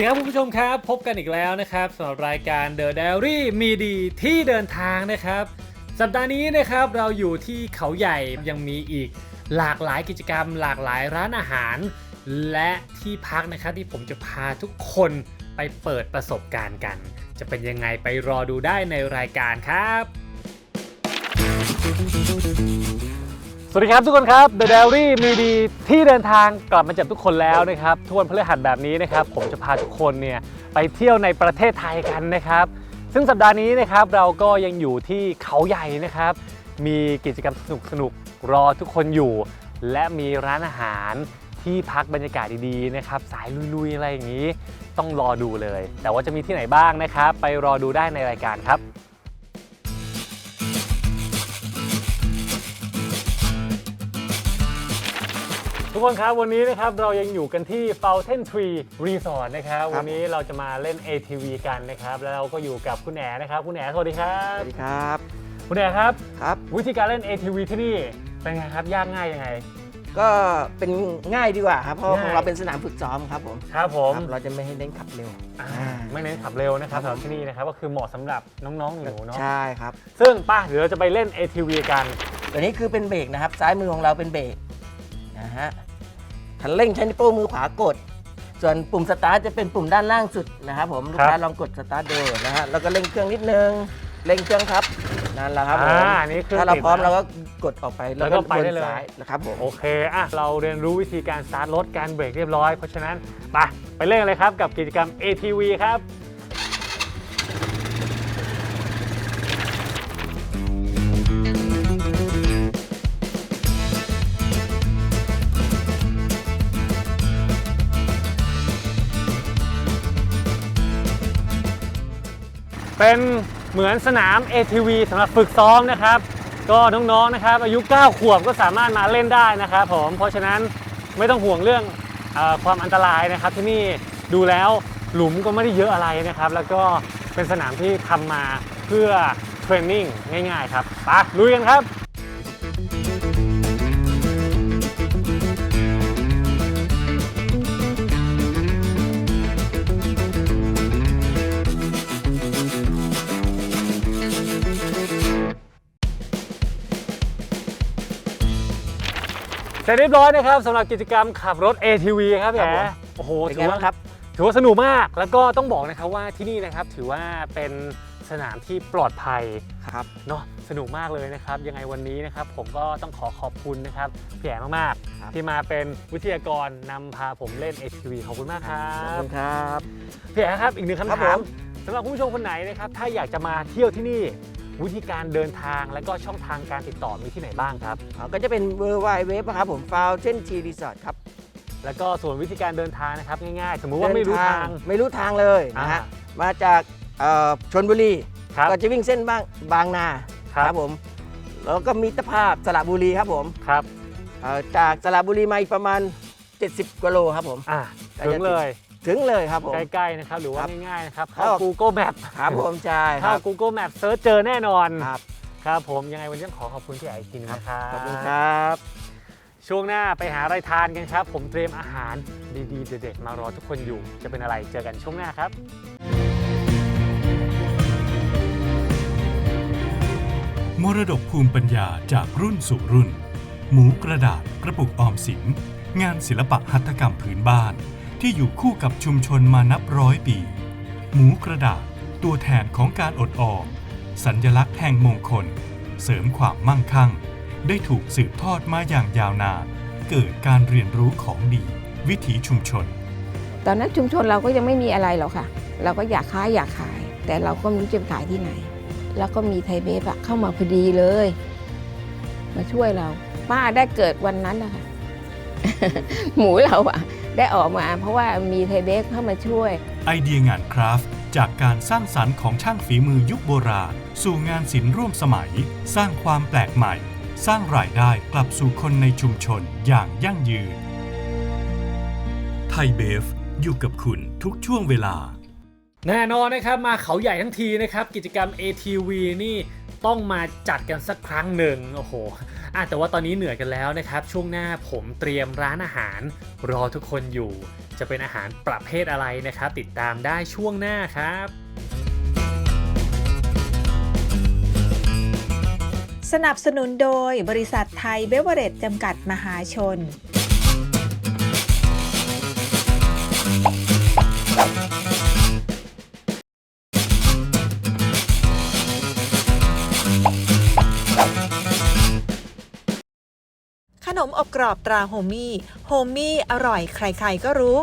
ดีครับคุณผู้ชมครับ พบกันอีกแล้วนะครับสำหรับรายการ The Diary มีดีที่เดินทางนะครับ สัปดาห์นี้นะครับเราอยู่ที่เขาใหญ่ยังมีอีกหลากหลายกิจกรรม หลากหลายร้านอาหาร และที่พักนะครับที่ผมจะพาทุกคนไปเปิดประสบการณ์กัน จะเป็นยังไงไปรอดูได้ในรายการครับ สวัสดีครับทุกคนครับ The Diary มีดีที่เดินทางกลับมาจับทุกคนแล้วนะครับทุกวันพฤหัสแบบนี้นะครับ ผมจะพาทุกคนเนี่ยไปเที่ยวในประเทศไทยกันนะครับ ซึ่งสัปดาห์นี้นะครับเราก็ยังอยู่ที่เขาใหญ่นะครับ มีกิจกรรมสนุกๆรอทุกคนอยู่ และมีร้านอาหารที่พักบรรยากาศดีๆนะครับสายลุยๆอะไรอย่างนี้ ต้องรอดูเลย แต่ว่าจะมีที่ไหนบ้างนะครับ ไปรอดูได้ในรายการครับ กคนครับวันนี้นะครับเรายังอยู่กันที่ Fountain Tree Resort นะครับครับวันนี้เราจะมาเล่น ATV กันนะครับ แล้วเราก็อยู่กับคุณแหนนะครับคุณแหนสวัสดีครัสบวัสดีครับ คุณแหนครับครับ วิธีการเล่น ATV ที่นี่เป็นไงครับยากง่ายยังไง ก็เป็นง่ายดีกว่าครับเพราะง่ายของเราเป็นสนามฝึกซ้อมครับผมครับผมครับเราจะไม่ให้เน้นขับเร็วอ่าอ่าไม่เน้นขับเร็วนะครับสำหรับที่นี่นะครับก็คือเหมาะสำหรับน้องๆหนูๆเนาะใช่ครับ ซึ่งป้าเดี๋ยวเราจะไปเล่น ATV กันตัวนี้คือเป็นเบรกนะครับ ซ้ายมือของเราเป็นเบรกนะฮะ คันเร่งใช้นิ้วโป้งมือขวากด ส่วนปุ่มสตาร์ทจะเป็นปุ่มด้านล่างสุดนะครับผมลูกค้าลองกดสตาร์ทดูนะฮะแล้วก็เร่งเครื่องนิดนึงเร่งเครื่องครับนั่นแหละครับผมอ่านี่คือถ้าเราติดพร้อมนะ เราก็กดออกไปแล้วก็ไปได้เลย วนซ้ายนะครับผมโอเคอะเราเรียนรู้วิธีการสตาร์ทรถการเบรกเรียบร้อย เพราะฉะนั้นไปไปเล่นกันเลยครับกับกิจกรรม ATV ครับ เป็นเหมือนสนาม ATV สำหรับฝึกซ้อมนะครับ ก็น้องๆนะครับ อายุ 9 ขวบก็สามารถมาเล่นได้นะครับผมเพราะฉะนั้นไม่ต้องห่วงเรื่องอความอันตรายนะครับที่นี่ดูแล้วหลุมก็ไม่ได้เยอะอะไรนะครับ แล้วก็เป็นสนามที่ทำมาเพื่อเทรนนิ่งง่ายๆครับไปลุยกันครับ ร็จเรียบร้อยนะครับสำหรับกิจกรรมขับรถ ATV ครับคแหรับมผมโอ้โหเป็นถืไงอบ้าว่างครับ ถือว่าสนุกมาก แล้วก็ต้องบอกนะครับว่าที่นี่นะครับถือว่าเป็นสนามที่ปลอดภัย ครับ เนาะสนุกมากเลยนะครับ ยังไงวันนี้นะครับ ผมก็ต้องขอขอบคุณนะครับพี่แอ๋มากครับ ๆ ที่มาเป็นวิทยากรนำพาผมเล่น ATV ขอบคุณมากครัขอบบคุณครับ พี่แอ๋ครับอีกหนึ่งคำครับถามผมสำหรับคุณผู้ชมคนไหนนะครับ ถ้าอยากจะมาเที่ยวที่นี่ วิธีการเดินทางและก็ช่องทางการติดต่อมีที่ไหนบ้างครับ อ๋อก็จะเป็นเวอร์ไวเว็บครับผม Fountain T Resort ครับแล้วก็ส่วนวิธีการเดินทางนะครับง่ายๆ สมมุติว่าไม่รู้ทางไม่รู้ทางเลยนะฮะมาจากเอ่อชนบุรี ครับ ก็จะวิ่งเส้นบางบางนาครับ ผม แล้วก็มิตรภาพสระบุรีครับผมครับเอ่อจากสระบุรีมาอีกประมาณ 70กว่าโลครับผม อะก็ถึจะงเลย ถึงเลยครับผม ใกล้ๆนะครับหรือว่าครับง่ายๆนะครับครัเข้าบ Google Map ครับผมใช่คเข้า รับ Google Map เซิร์ชเจอแน่นอนครับ ครับผมยังไงวันนี้ต้องขอขอบคุณพี่ไอคินนะครับขอบคุณครับ ช่วงหน้าไปหาอะไรทานกันครับ ผมเตรียมอาหารดีๆเด็ดๆมารอทุกคนอยู่ จะเป็นอะไรเจอกันช่วงหน้าครับ มรดกภูมิปัญญาจากรุ่นสู่รุ่น หมูกระดาษกระปุกออมสิน งานศิลปะหัตถกรรมพื้นบ้าน ที่อยู่คู่กับชุมชนมานับร้อยปี หมูกระดาษตัวแทนของการอดออมสัญญลักษณ์แห่งมงคล เสริมความมั่งคั่ง ได้ถูกสืบทอดมาอย่างยาวนานเกิดการเรียนรู้ของดี วิถีชุมชน ตอนนั้นชุมชนเราก็ยังไม่มีอะไรหรอกค่ะ เราก็อยากค้าอยากขาย แต่เราก็ไม่รู้จะขายที่ไหน แล้วก็มีไทยเบฟอะเข้ามาพอดีเลย มาช่วยเรา ป้าได้เกิดวันนั้นนะคะหมูเราอะ ได้ออกมา เพราะว่ามีไทยเบฟเข้ามาช่วย ไอเดียงานคราฟต์จากการสร้างสรรค์ของช่างฝีมือยุคโบราณ สู่งานศิลป์ร่วมสมัย สร้างความแปลกใหม่ สร้างรายได้กลับสู่คนในชุมชนอย่างยั่งยืน ไทยเบฟอยู่กับคุณทุกช่วงเวลา แน่นอนนะครับมาเขาใหญ่ทั้งทีนะครับ กิจกรรม ATV นี่ ต้องมาจัดกันสักครั้งหนึ่งโอ้โหอะแต่ว่าตอนนี้เหนื่อยกันแล้วนะครับ ช่วงหน้าผมเตรียมร้านอาหารรอทุกคนอยู่ จะเป็นอาหารประเภทอะไรนะครับ ติดตามได้ช่วงหน้าครับสนับสนุนโดยบริษัทไทยเบเวอเรจจำกัดมหาชน นมอบกรอบตราโฮมี่โฮมี่อร่อยใครๆก็รู้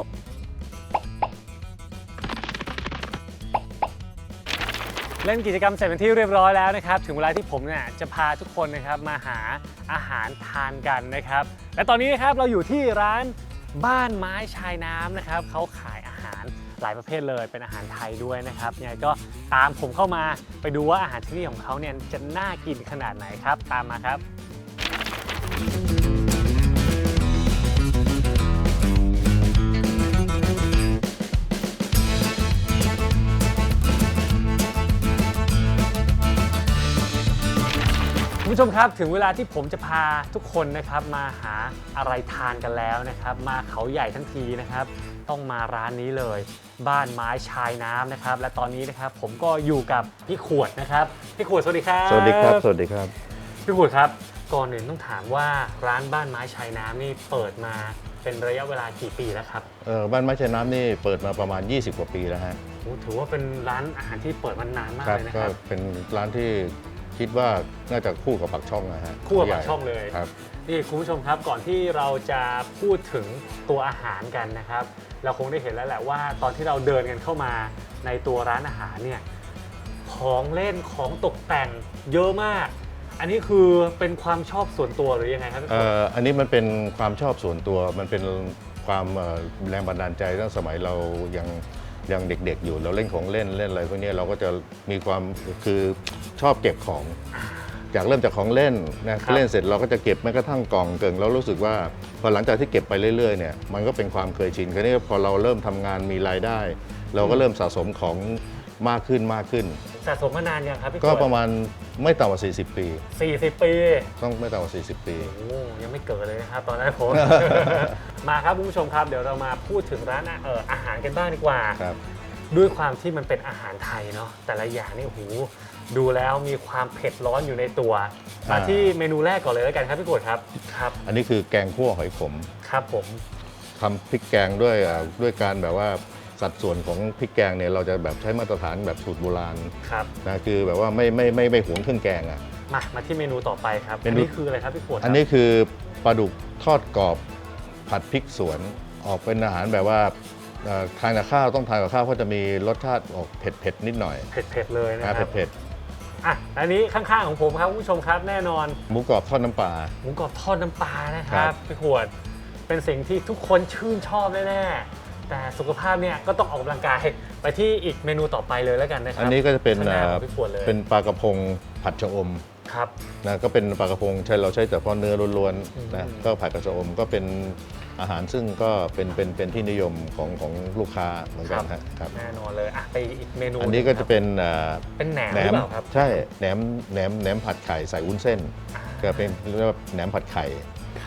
เล่นกิจกรรมเสร็จเป็นที่เรียบร้อยแล้วนะครับ ถึงเวลาที่ผมเนี่ยจะพาทุกคนนะครับมาหาอาหารทานกันนะครับ และตอนนี้นะครับเราอยู่ที่ร้านบ้านไม้ชายน้ำนะครับเขาขายอาหารหลายประเภทเลยเป็นอาหารไทยด้วยนะครับยังไงก็ตามผมเข้ามาไปดูว่าอาหารที่นี่ของเขาเนี่ยจะน่ากินขนาดไหนครับ ตามมาครับ ผู้ชมครับถึงเวลาที่ผมจะพาทุกคนนะครับมาหาอะไรทานกันแล้วนะครับ มาเขาใหญ่ทั้งทีนะครับ ต้องมาร้านนี้เลย บ้านไม้ชายน้ำนะครับ และตอนนี้นะครับผมก็อยู่กับพี่ขวดนะครับพี่ขวดสวัสดีครับสวัสดีครับ สวัสดีครับพี่ขวดครับก่อนอื่นต้องถามว่าร้านบ้านไม้ชายน้ำนี่เปิดมาเป็นระยะเวลากี่ปีแล้วครับเอ่อบ้านไม้ชายน้ำนี่เปิดมาประมาณ 20 กว่าปีแล้วฮะโอ้ถือว่าเป็นร้านอาหารที่เปิดมานานมากครับเลยนะก็ครับ เป็นร้านที่ คิดว่าน่าจะคู่กับปักช่องนะฮะคู่กับปากช่องเลย ครับ นี่คุณผู้ชมครับก่อนที่เราจะพูดถึงตัวอาหารกันนะครับ เราคงได้เห็นแล้วแหละว่าตอนที่เราเดินกันเข้ามาในตัวร้านอาหารเนี่ยของเล่นของตกแต่งเยอะมาก อันนี้คือเป็นความชอบส่วนตัวหรือยังไงครับพี่เอ่ฝนออันนี้มันเป็นความชอบส่วนตัว มันเป็นความเอ่อแรงบันดาลใจตั้งสมัยเรายัง ยังเด็ก ๆ อยู่เราเล่นของเล่นเล่นอะไรพวกเนี้ยเราก็จะมีความคือชอบเก็บของ จากเริ่มจากของเล่นนะเล่นเสร็จเราก็จะเก็บแม้กระทั่งกล่องเกิงแล้วรู้สึกว่าพอหลังจากที่เก็บไปเรื่อยๆเนี่ยมันก็เป็นความเคยชินคราวนี้พอเราเริ่มทำงานมีรายได้ เราก็เริ่มสะสมของ มากขึ้นมากขึ้น สะสมมานานยังครับพี่ฝนก็ประมาณไม่ต่ำกว่า 40 ปี40ปี ต้องไม่ต่ำกว่า 40 ปี โอ้ยังไม่เกิดเลยนะครับ ตอนนั้นผม มาครับคุณผู้ชมครับ เดี๋ยวเรามาพูดถึงร้านอาเอ่ออาหารกันบ้างดีกว่า ครับ ด้วยความที่มันเป็นอาหารไทยเนาะแต่ละอย่างนี่โอ้โหดูแล้วมีความเผ็ดร้อนอยู่ในตัว มาอ่า ที่เมนูแรกก่อนเลยแล้วกันครับพี่กวดครับครับอันนี้คือแกงคั่วหอยขมครับผมทำพริกแกงด้วยอ่าด้วยการแบบว่า สัดส่วนของพริกแกงเนี่ยเราจะแบบใช้มาตรฐานแบบสูตรโบราณครับนะคือแบบว่าไม่ไม่ไม่ไม่หวงเครื่องแกงอะ มามาที่เมนูต่อไปครับเมอันนูนี้คืออะไรครับพี่กวดครับอันนี้คือปลาดุกทอดกรอบผัดพริกสวนออกเป็นอาหารแบบว่าเอ่อทานกับข้าวต้องทานกับข้าวเพราะจะมีรสชาติออกเผ็ดเผ็ดๆนิดหน่อย เผ็ดๆเลยนะนะคเผ็รัดบเผ็ดอะอันนี้ข้างๆของผมครับคุณผู้ชมครับแน่นอนๆหมูกรอบทอดน้ำปลาหมูกรอบทอดน้ำปลานะคครัรับบพี่ขวดเป็นสิ่งที่ทุกคนชื่นชอบแน่ๆ แต่สุขภาพเนี่ยก็ต้องออกกำลังกายไปที่อีกเมนูต่อไปเลยแล้วกันนะครัอันนี้ก็จะเป็นข้างหน้าเอ่ขอองพี่ขวดเลยเป็นปลากระพงผัดชะอมครับ นะก็เป็นปลากระพงใช้เราใช้แต่เพาะเนื้อล้วนอืมๆนะก็ผัดกระชะอมก็เป็นอาหารซึ่งก็เป็นเป็นเป็นที่นิยมของของลูกค้าเหมือนกันฮะครับแน่นอนเลยอะไปอีกเมนูอันนี้ก็หงคจะรับเป็นเอ่อเป็นแหนมแหนหรือมเปล่าครับใช่แหนมแหนมแหนมผัดไข่ใส่วุ้นเส้นอ่าก็เป็นเรียกว่าแหนมผัดไข่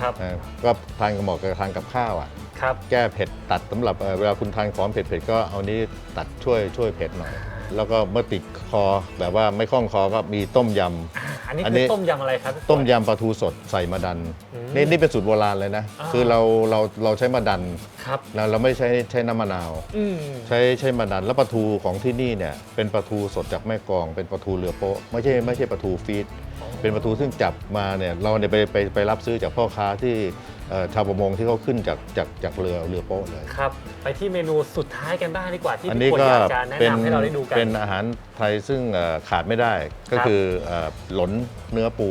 ครับ นะก็ทานกับเหมาะกับทานกับข้าวอะ ครับ แก้เผ็ดตัดสำหรับเอ่อเวลาคุณทานของเผ็ดๆก็เอานี้ตัดช่วยช่วยเผ็ดหน่อย แล้วก็เมื่อติดคอแบบว่าไม่คล่องคอก็มีต้มยำอ่าอันนี้อันคืนี้ อต้มยำอะไรครับพี่ขวดต้มยำปลาทูสดใส่มาดัน อืมนี่นี่เป็นสูตรโบราณเลยนะ อ่า คือเราเราเราใช้มาดันครับ เราเราไม่ใช้ใช้น้ำมะนาว อืมใช้ใช้มาดันแล้วปลาทูของที่นี่เนี่ยเป็นปลาทูสดจากแม่กลอง เป็นปลาทูเรือโป๊ะไม่ใช่ไม่ใช่ปลาทูฟีด เป็นปลาทูซึ่งจับมาเนี่ยเราเนี่ยไปไปไปรับซื้อจากพ่อค้าที่เอ่อชาวประมงที่เขาขึ้นจากจากจากเรือเรือโป๊ะเลย ครับ ไปที่เมนูสุดท้ายกันบ้างดีกว่าที่อันพี่นี้ขวดก็อยากจะแนะเป็นนำให้เราได้ดูกัน เป็นอาหารไทยซึ่งเอ่อขาดไม่ได้ก็ครับ คือเอ่อหลนเนื้อปู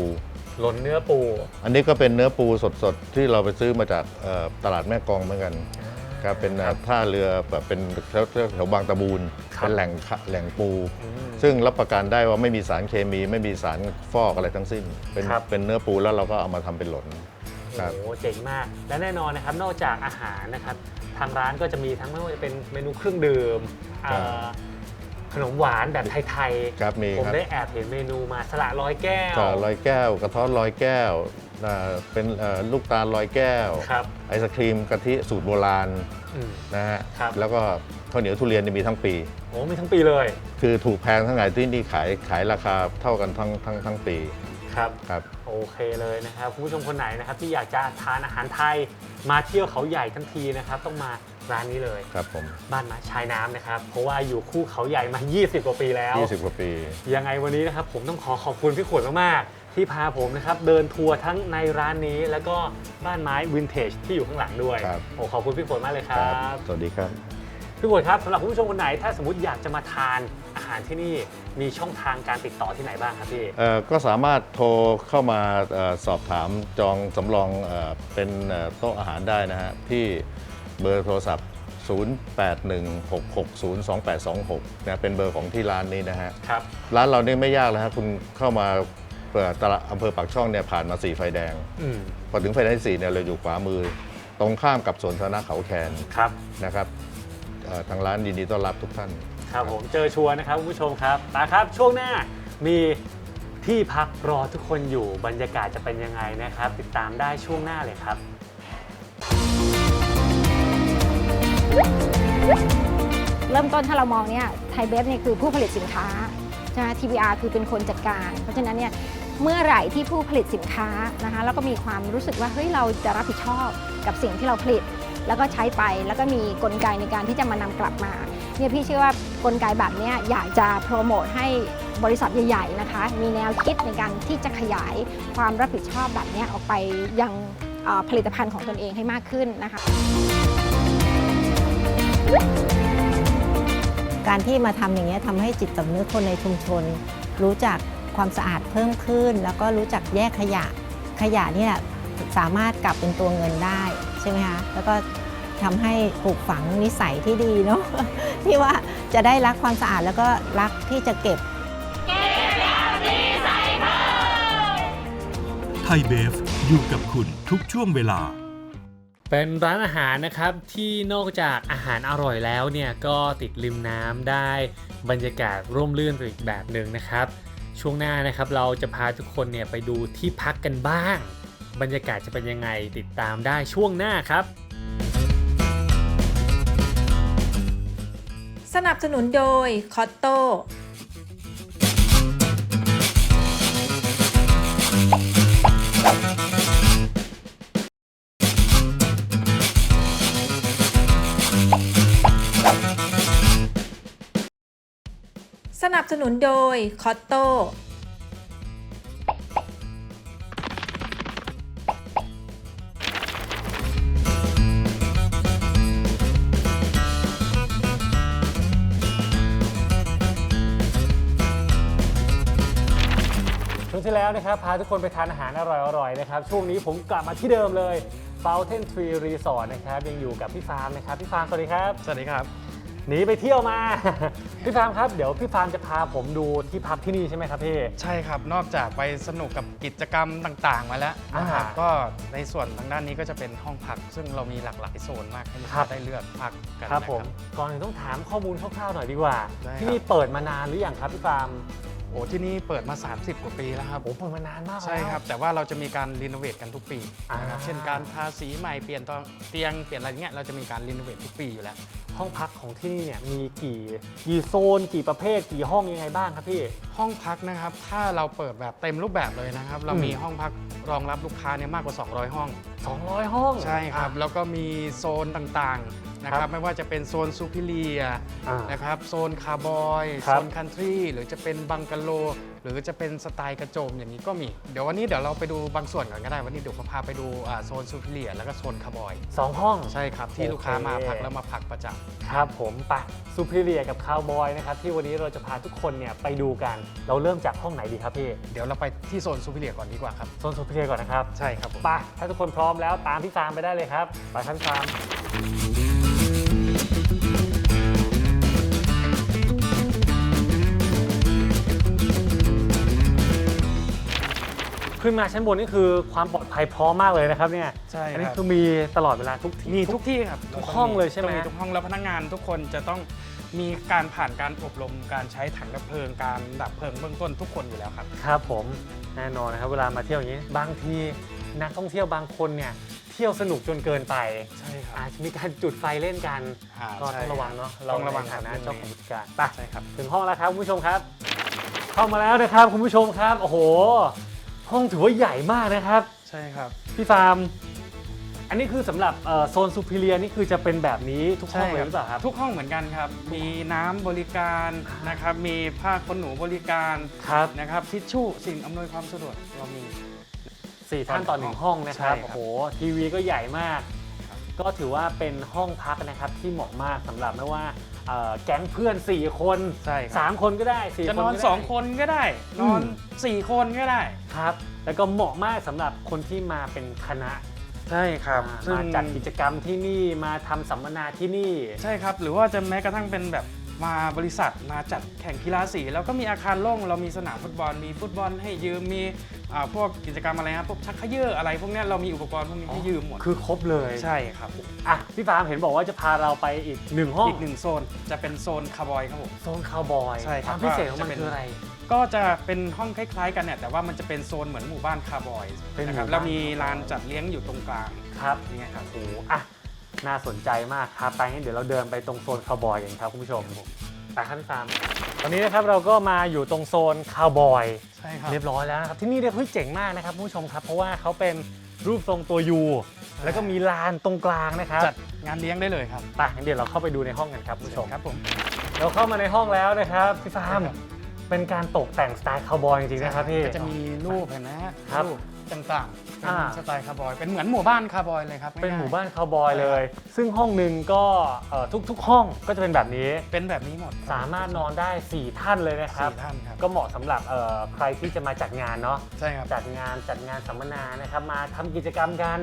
หหล่นเนื้อปูอันนี้ก็เป็นเนื้อปูสดๆ ที่เราไปซื้อมาจากเอ่อตลาดแม่กลองเหมือนกันครั บเป็นเอ่อท่าเรือแบบเป็นแถวแถวบางตะบูนครับเป็นแหล่งขะแหล่งปูอืมซึ่งรับประกันได้ว่าไม่มีสารเคมีไม่มีสารฟอกอะไรทั้งสิ้น เป็นครับ เป็นเนื้อปูแล้วเราก็เอามาทำเป็นหล่นครับ โอ้โหเจ๋งมาก และแน่นอนนะครับ นอกจากอาหารนะครับ ทางร้านก็จะมีทั้งไม่ว่าจะเป็นเมนูเครื่องดื่มเอ่อขนมหวานแบบไทยครับมีๆ ผมครับได้แอบเห็นเมนูมาสละร้อยแก้วก็ลอยแก้ว กระท้อนลอยแก้ว อ่าเป็นเอ่อลูกตาลลอยแก้ว ครับ ไอศครีมกะทิสูตรโบราณอืม นะฮะครับ แล้วก็ข้าวเหนียวทุเรียนเนี่ยมีทั้งปี โอ้มีทั้งปีเลยคือถูกแพงทั้งไงที่นี่ขายขายราคาเท่ากันทั้งทั้งทั้งปีครับ ครับ โอเคเลยนะครับคุณผู้ชมคนไหนนะครับที่อยากจะทานอาหารไทยมาเที่ยวเขาใหญ่ทันทีนะครับ ต้องมาร้านนี้เลย ครับผมบ้านไม้ชายน้ำนะครับ เพราะว่าอยู่คู่เขาใหญ่มา 20 กว่าปีแล้ว 20กว่าปี ยังไงวันนี้นะครับผมต้องขอขอบคุณพี่ขวดมากๆ ที่พาผมนะครับเดินทัวร์ทั้งในร้านนี้ แล้วก็บ้านไม้วินเทจที่อยู่ข้างหลังด้วยครับ โอ้ขอบคุณพี่ขวดมากเลยครับสวัสดีครับ พี่ขวดครับสำหรับคุณผู้ชมคนไหน ถ้าสมมติอยากจะมาทานอาหารที่นี่มีช่องทางการติดต่อที่ไหนบ้างครับพี่ เอ่อก็สามารถโทรเข้ามาเอ่อสอบถามจองสำรองเอ่อเป็นเอ่อโต๊ะอาหารได้นะฮะ ที่เบอร์โทรศัพท์ 0816602826นะเป็นเบอร์ของที่ร้านนี้นะฮะ ครับ ร้านเราเนี่ยไม่ยากแล้วฮะคุณเข้ามา เปิดตลาดอำเภอปากช่องเนี่ยผ่านมาสีไฟแดงอืมพอถึงไฟแดงที่สี่เนี่ยเราอยู่ขวามือ ตรงข้ามกับสวนสาธารณะเขาแคนครับ นะครับเอ่อทางร้านยินดีต้อนรับทุกท่าน ครับผมเจอชัวร์นะครับคุณผู้ชมครับตาครับช่วงหน้ามีที่พักรอทุกคนอยู่บรรยากาศจะเป็นยังไงนะครับ ติดตามได้ช่วงหน้าเลยครับ เริ่มต้นถ้าเรามองเนี่ยไทยเบฟเนี่ยคือผู้ผลิตสินค้า ใช่ไหม TBR คือเป็นคนจัดการ เพราะฉะนั้นเนี่ยเมื่อไหร่ที่ผู้ผลิตสินค้านะคะแล้วก็มีความรู้สึกว่าเฮ้ยเราจะรับผิดชอบกับสิ่งที่เราผลิต แล้วก็ใช้ไปแล้วก็มีกลไกในการที่จะมานำกลับมาเนี่ยพี่เชื่อว่ากลไกแบบนี้อยากจะโปรโมทให้บริษัทใหญ่ๆนะคะ มีแนวคิดในการที่จะขยายความรับผิดชอบแบบนี้ออกไปยังผลิตภัณฑ์ของตนเองให้มากขึ้นนะคะ การที่มาทำอย่างเงี้ยทำให้จิตสำนึกคนในชุมชน รู้จักความสะอาดเพิ่มขึ้น แล้วก็รู้จักแยกขยะขยะเนี่ยสามารถกลับเป็นตัวเงินได้ใช่ไหมคะแล้วก็ทำให้ปลูกฝังนิสัยที่ดีเนาะที่ว่าจะได้รักความสะอาดแล้วก็รักที่จะเก็บไทยเบฟอยู่กับคุณทุกช่วงเวลา เป็นร้านอาหารนะครับที่นอกจากอาหารอร่อยแล้วเนี่ยก็ติดริมน้ำได้บรรยากาศร่มรื่นอีกแบบหนึ่งนะครับ ช่วงหน้านะครับเราจะพาทุกคนเนี่ยไปดูที่พักกันบ้าง บรรยากาศจะเป็นยังไงติดตามได้ช่วงหน้าครับ สนับสนุนโดยคอตโต นับสนุนโดยคอตโตช่วงที่แล้วนะครับ พาทุกคนไปทานอาหารอร่อยๆนะครับ ช่วงนี้ผมกลับมาที่เดิมเลย Fountain Tree Resort นะครับ ยังอยู่กับพี่ฟาร์มนะครับ พี่ฟาร์มสวัสดีครับ สวัสดีครับ หนีไปเที่ยวมา พี่ฟาร์มครับเดี๋ยวพี่ฟาร์มจะพาผมดูที่พักที่นี่ใช่ไหมครับพี่ ใช่ครับ นอกจากไปสนุกกับกิจกรรมต่างๆ มาแล้วนะครับ อ่าก็ในส่วนทางด้านนี้ก็จะเป็นห้องพัก ซึ่งเรามีหลากหลายโซนมากให้ลูกครัค้าบ ได้เลือกพักกันครับนะผมก่อนอื่นต้องถามข้อมูลคร่าวๆหน่อยดีกว่า ได้ครับ ที่นี่เปิดมานานหรือยังครับพี่ฟาร์มโอ้ที่นี่เปิดมา 30 กว่าปีแล้วครับ โอ้เปิดมานานมากแล้ว ใช่ครับ แต่ว่าเราจะมีการรีโนเวทกันทุกปีนะครับอ่า เช่นการทาสีใหม่เปลี่ยนตอนเตียงเปลี่ยนอะไรเงี้ยเราจะมีการรีโนเวททุกปีอยู่แล้วห้องพักของที่นี่เนี่ยมีกี่กี่โซน กี่ประเภท กี่ห้องยังไงบ้างครับพี่ ห้องพักนะครับ ถ้าเราเปิดแบบเต็มรูปแบบเลยนะครับ เรามีอืมห้องพักรองรับลูกค้าเนี่ยมากกว่า 200 ห้อง 200 ห้องใช่ครับอะแล้วก็มีโซนต่างๆนะคครัรับบไม่ว่าจะเป็นโซนซูพิเลียอ่านะครับโซนคาร์บอยครัโซบนคันทรีหรือจะเป็นบังกะโลห รือรือจะเป็นสไตล์กระโจมอย่างนี้ก็มี เดี๋ยววันนี้เดี๋ยวเราไปดูบางส่วนก่อนก็ได้ วันนี้เดี๋ยวผมพาไปดูอ่าโซนซูเปอร์เลียแล้วก็โซนคาร์บอย สองห้อง ใช่ครับ ที่ลูกค้าโอเคมาพักแล้วมาพักประจำ ครับผมไปซูเปอร์เรียกับคาวบอยนะครับที่วันนี้เราจะพาทุกคนเนี่ยไปดูกัน เราเริ่มจากห้องไหนดีครับพี่ เดี๋ยวเราไปที่โซนซูเปอร์เลียก่อนดีกว่าครับ โซนซูเปอร์เรียก่อนนะครับ ใช่ครับผมไปถ้าทุกคนพร้อมแล้วตามพี่ฟาร์มไปได้เลยครับไปครับพี่ฟาร์ม ขึ้นมาชั้นบนนี่คือความปลอดภัยพร้อมมากเลยนะครับเนี่ยใช่อันี้ครับคือมีตลอดเวลาทุกที่มีทุกที่ครับทุกห้องเลยใช่ไหม ต้องมีทุกห้องแล้วพนักงานทุกคนจะต้องมีการผ่านการอบรมการใช้ถังดับเพลิงการดับเพลิงเบื้องต้นทุกคนอยู่แล้วครับ ครับผมแน่นอนนะครับเวลามาเที่ยวอย่างนี้ บางทีนักท่องเที่ยวบางคนเนี่ยเที่ยวสนุกจนเกินไป ใช่ครับอาจจะมีการจุดไฟเล่นกันอ่าก็ใช่ต้องระวังเนาะต้องระวังในฐานะครับเจ้าของกิจการไปใช่ครับ ถึงห้องแล้วครับคุณผู้ชมครับ เข้ามาแล้วนะครับคุณผู้ชมครับโอ้โห ห้องถือว่าใหญ่มากนะครับ ใช่ครับ พี่ฟาร์ม อันนี้คือสำหรับเอ่อโซนซูเปอร์เรียนี่คือจะเป็นแบบนี้ทุกห้องเลยหรือเปล่าครับ ทุกห้องเหมือนกันครับ มีน้ำบริการนะครับ มีผ้าขนหนูบริการครับ นะครับทิชชู่สิ่งอำนวยความสะดวกเรามี สี่ท่านต่อหนึ่งห้องนะครับใช่ครับ โอ้โหทีวีก็ใหญ่มากครับ ก็ถือว่าเป็นห้องพักนะครับที่เหมาะมากสำหรับไม่ว่าเอ่อแก๊งเพื่อน 4 คน ใช่ครับ3 คนก็ได้4จะคนนอน ก็ได้ 2 คนก็ได้ นอน อืม 4 คนก็ได้ ครับ แล้วก็เหมาะมากสำหรับคนที่มาเป็นคณะใช่ครับอ่าซึ่งมาจัดกิจกรรมที่นี่มาทำสัมมนาที่นี่ ใช่ครับ หรือว่าจะแม้กระทั่งเป็นแบบ มาบริษัทมาจัดแข่งกีฬาสีแล้วก็มีอาคารโล่งเรามีสนามฟุตบอล มีฟุตบอลให้ยืมมีอ่าพวกกิจกรรมอะไรครับพวกชักเขยื้ออะไรพวกเนี้ยเรามีอุปกรณ์พวกนี้ให้ยืมหมดคือครบเลยใช่ครับอะพี่ฟาร์มเห็นบอกว่าจะพาเราไปอีกหนึ่งห้องอีกหนึ่งโซนจะเป็นโซนคาร์บอยครับผม โซนคาวบอยใช่ครับวามพิเศษของมันก็จะเป็น คืออะไร ก็จะเป็นห้องคล้ายๆ กันเนี่ยแต่ว่ามันจะเป็นโซนเหมือนหมู่บ้านคาร์บอยเป็นนะครับหมู่บ้าน แล้วมีลานจัดเลี้ยงอยู่ตรงกลางครับนี่ไงครับ โอ้โหอะ น่าสนใจมากครับไปงั้นเดี๋ยวเราเดินไปตรงโซนคาวบอยกันครับคุณผู้ชมไปขั้นตามตอนนี้นะครับเราก็มาอยู่ตรงโซนคาวบอยใช่ครับเรียบร้อยแล้วนะครับที่นี่เนี่ยเฮ้ยเจ๋งมากนะครับคุณผู้ชมครับ เพราะว่าเขาเป็นรูปทรงตัวยูแล้วก็มีลานตรงกลางนะครับจัดงานเลี้ยงได้เลยครับไปงั้นเดี๋ยวเราเข้าไปดูในห้องกันครับคุณผู้ชมครับผมเราเข้ามาในห้องแล้วนะครับพี่ฟาร์มครับเป็นการตกแต่งสไตล์คาวบอยจริงๆนะครับพี่ก็จะมีรูปเห็นไหมฮะครับรูป ต่างๆเป็นอ่า สไตล์คาร์บอยเป็นเหมือนหมู่บ้านคาร์บอยเลยครับเป็นง่ยๆหมู่บ้านคาวบอยเลย ซึ่งห้องหนึ่งก็เอ่อทุกๆ ห้องก็จะเป็นแบบนี้ เป็นแบบนี้หมดสามารถนอนได้ 4 ท่านเลยนะครับ สี่ท่านครับก็เหมาะสำหรับเอ่อใครที่จะมาจัดงานเนาะ ใช่ครับ จัดงานจัดงานสัมมนานะครับ มาทำกิจกรรมกัน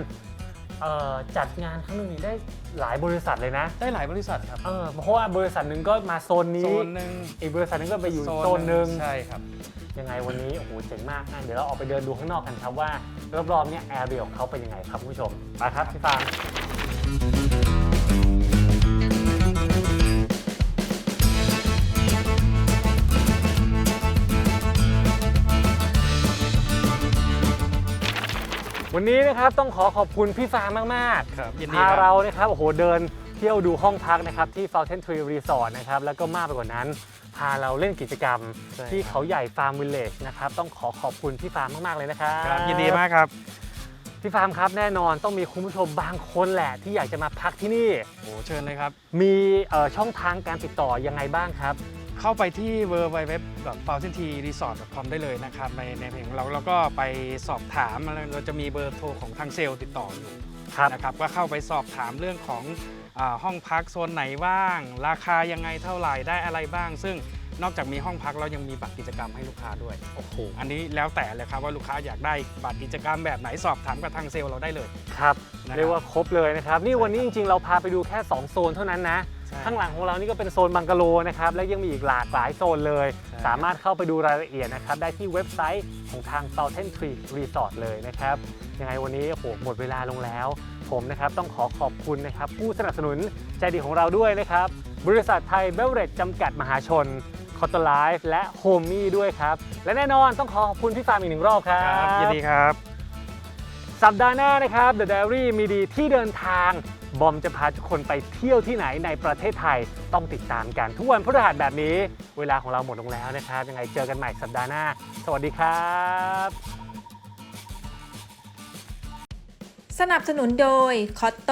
เอ่อจัดงานครั้งหนึงนี่ได้หลายบริษัทเลยนะได้หลายบริษัทครับเออเพราะว่าบริษัทหนึ่งก็มาโซนโซนี้ นหนึ่งอีกบริษัทหนึงก็ไปอยู่โซนหนึ่งใช่ครับ ยังไงวันนี้โอ้โหเจ๋งมากนะเดี๋ยวเราออกไปเดินดูข้างนอกกันครับว่ารอบๆเนี่ยแอร์เรียของเขาเป็นยังไงครับคุณผู้ชมไปครับพี่ฟาง วันนี้นะครับต้องขอขอบคุณพี่ฟางมากๆครับยินดีพาครับ เรานะครับโอ้โหเดินเที่ยวดูห้องพักนะครับที่ Fountain Tree Resort นะครับแล้วก็มากไปกว่านั้น พาเราเล่นกิจกรรม ใช่ที่ครับเขาใหญ่ฟาร์มวิลเลจนะครับต้องขอขอบคุณพี่ฟาร์มมากๆเลยนะครับ ครับยินดีมากครับ พี่ฟาร์มครับแน่นอนต้องมีคุณผู้ชมบางคนแหละ ที่อยากจะมาพักที่นี่ โอ้เชิญเลยครับ มีเอ่อช่องทางการติดต่อยังไงบ้างครับ เข้าไปที่ w w w f o u n t a i n t r e s o r t c o m ได้เลยนะครับ ในในเพจของเราแล้วก็ไปสอบถามเราจะมีเบอร์โทรของทางเซลล์ติดต่ออยู่ครับ นะครับก็เข้าไปสอบถามเรื่องของอาห้องพักโซนไหนบ้าง ราคายังไงเท่าไหร่ได้อะไรบ้าง ซึ่งนอกจากมีห้องพักเรายังมีบัตรกิจกรรมให้ลูกค้าด้วย โอ้โห อันนี้แล้วแต่เลยครับว่าลูกค้าอยากได้บัตรกิจกรรมแบบไหนสอบถามกับทางเซลล์เราได้เลยครับ นะครับเรียกว่าครบเลยนะครับ นี่วันนี้จริงๆ เราพาไปดูแค่ 2 โซนเท่านั้นนะใช่ ข้างหลังของเรานี่ก็เป็นโซนบังกะโลนะครับ และยังมีอีกหลากหลายโซนเลยใช่สามารถเข้าไปดูรายละเอียดนะครับ ได้ที่เว็บไซต์ของทาง Fountain Tree Resort เลยนะครับ ยังไงวันนี้โอ้โหหมดเวลาลงแล้ว ผมนะครับต้องขอขอบคุณนะครับผู้สนับสนุนใจดีของเราด้วยนะครับ บริษัทไทยเบเวอเรจจำกัดมหาชนคอตไลฟ์และโฮมมี่ด้วยครับ และแน่นอนต้องขอขอบคุณพี่ฟาร์มอีกหนึ่งรอบครับครับยินดีครับ สัปดาห์หน้านะครับ The Diary มีดีที่เดินทาง บอมจะพาทุกคนไปเที่ยวที่ไหนในประเทศไทย ต้องติดตามกันทุกวันพฤหัสแบบนี้ เวลาของเราหมดลงแล้วนะครับ ยังไงเจอกันใหม่สัปดาห์หน้า สวัสดีครับ สนับสนุนโดยคอตโต